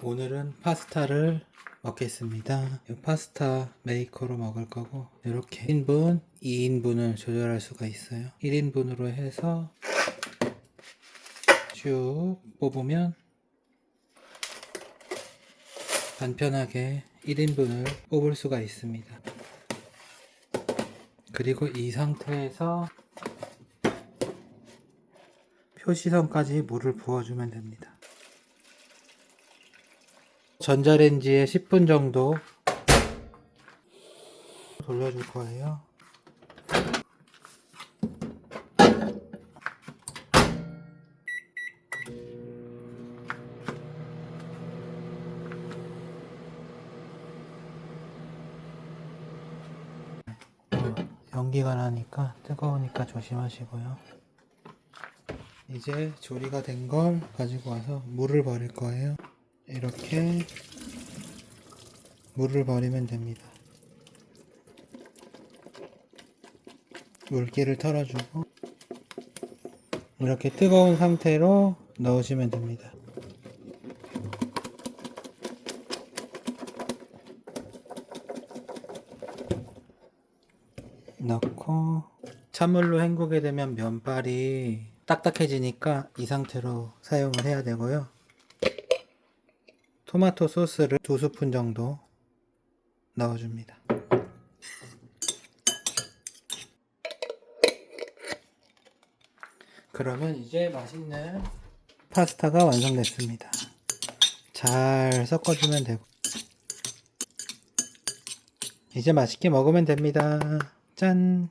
오늘은 파스타를 먹겠습니다. 이 파스타 메이커로 먹을 거고 이렇게 1인분, 2인분을 조절할 수가 있어요. 1인분으로 해서 쭉 뽑으면 간편하게 1인분을 뽑을 수가 있습니다. 그리고 이 상태에서 표시선까지 물을 부어주면 됩니다. 전자레인지에 10분 정도 돌려줄 거예요. 어, 연기가 나니까 뜨거우니까 조심하시고요. 이제 조리가 된 걸 가지고 와서 물을 버릴 거예요. 이렇게 물을 버리면 됩니다. 물기를 털어주고 이렇게 뜨거운 상태로 넣으시면 됩니다. 넣고 찬물로 헹구게 되면 면발이 딱딱해지니까 이 상태로 사용을 해야 되고요. 토마토 소스를 두 스푼 정도 넣어줍니다. 그러면 이제 맛있는 파스타가 완성됐습니다. 잘 섞어주면 되고 이제 맛있게 먹으면 됩니다. 짠!